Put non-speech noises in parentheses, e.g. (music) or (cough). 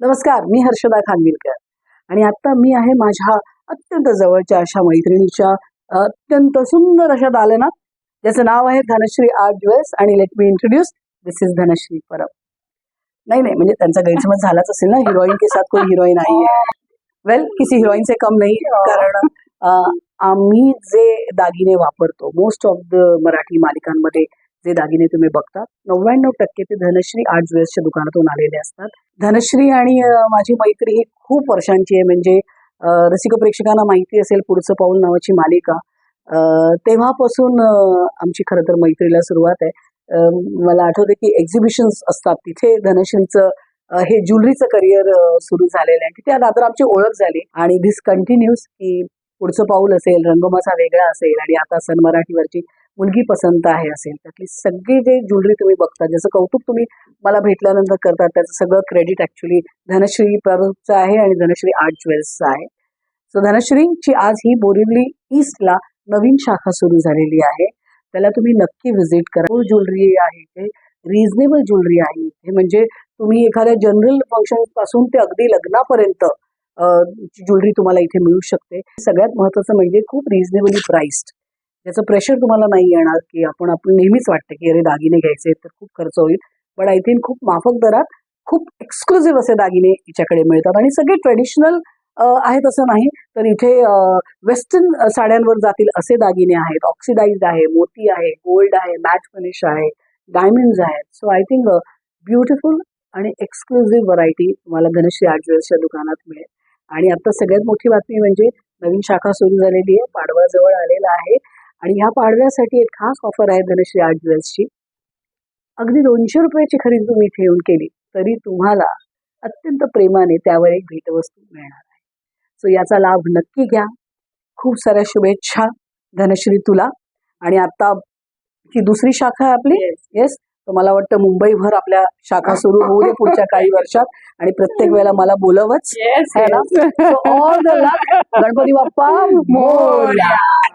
नमस्कार मी हर्षदा खानविलकर. आणि आता मी आहे माझ्या अत्यंत जवळच्या अशा मैत्रिणीच्या अत्यंत सुंदर अशा दालनात. ज्याचं नाव आहे धनश्री आर्ट ज्वेल्स आणि let me introduce this is Dhanashree Parab. नाही नाही म्हणजे त्यांचा गैरसमज झालाच असेल ना हिरोईन के साथ कोई हिरोईन आई है वेल किसी हिरोईन से कम नाही कारण आम्ही जे दागिने वापरतो मोस्ट ऑफ द मराठी मालिकांमध्ये जे दागिने तुम्ही बघता नव्याण्णव टक्के ते धनश्री आर्ट ज्वेल्सच्या दुकानातून आलेले असतात. धनश्री आणि माझी मैत्री ही खूप वर्षांची आहे. म्हणजे रसिक प्रेक्षकांना माहिती असेल पुढचं पाऊल नावाची मालिका. तेव्हापासून आमची खरं तर मैत्रीला सुरुवात आहे. मला आठवते की एक्झिबिशन्स असतात. तिथे धनश्रीचं हे ज्वेलरीचं करिअर सुरू झालेलं आहे. तिथे आता आमची ओळख झाली. आणि धिस कंटिन्यूस की पुढचं पाऊल असेल रंगमासा वेगळा असेल आणि आता सन मराठीवरची मुलगी पसंत आहे असेल त्यातली सगळी जे ज्वेलरी तुम्ही बघता ज्याचं कौतुक तुम्ही मला भेटल्यानंतर करतात त्याचं सगळं क्रेडिट ॲक्च्युली धनश्री प्ररूपचं आहे आणि धनश्री आर्ट ज्वेल्सचं आहे. सो धनश्रीची आज ही बोरिवली ईस्टला नवीन शाखा सुरू झालेली आहे. त्याला तुम्ही नक्की व्हिजिट करा. ज्वेलरी आहे ते रिझनेबल ज्वेलरी आहे हे म्हणजे तुम्ही एखाद्या जनरल फंक्शनपासून ते अगदी लग्नापर्यंत ज्वेलरी तुम्हाला इथे मिळू शकते. सगळ्यात महत्वाचं म्हणजे खूप रिझनेबली प्राइस्ड त्याचं प्रेशर तुम्हाला नाही येणार की आपण आपण नेहमीच वाटतं की अरे दागिने घ्यायचे तर खूप खर्च होईल. पण आय थिंक खूप माफक दरात खूप एक्सक्लुझिव्ह असे दागिने हिच्याकडे मिळतात आणि सगळे ट्रेडिशनल आहेत असं नाही. तर इथे वेस्टर्न साड्यांवर जातील असे दागिने आहेत. ऑक्सिडाइज्ड आहे मोती आहे गोल्ड आहे मॅट फिनिश आहे डायमंड्स आहेत. सो आय थिंक ब्युटिफुल आणि एक्सक्लुझिव्ह व्हरायटी तुम्हाला धनश्री आर्ट ज्वेल्सच्या दुकानात मिळेल. आणि आता सगळ्यात मोठी बातमी म्हणजे नवीन शाखा सुरू झालेली आहे. पाडवाजवळ आलेला आहे. आणि ह्या पाडव्यासाठी एक खास ऑफर आहे धनश्री आर्ट ज्वेल्सची अगदी दोनशे रुपयाची खरेदी तुम्ही इथे येऊन केली तरी तुम्हाला अत्यंत प्रेमाने त्यावर एक भेटवस्तू मिळणार आहे. सो याचा लाभ नक्की घ्या. खूप साऱ्या शुभेच्छा धनश्री तुला. आणि आता ही दुसरी शाखा आहे आपली? येस तर मला वाटतं मुंबईभर आपल्या शाखा सुरू होऊ दे पुढच्या काही वर्षात. आणि प्रत्येक वेळेला मला बोलवच. ना? ऑल द (laughs) गणपती बाप्पा मोरया.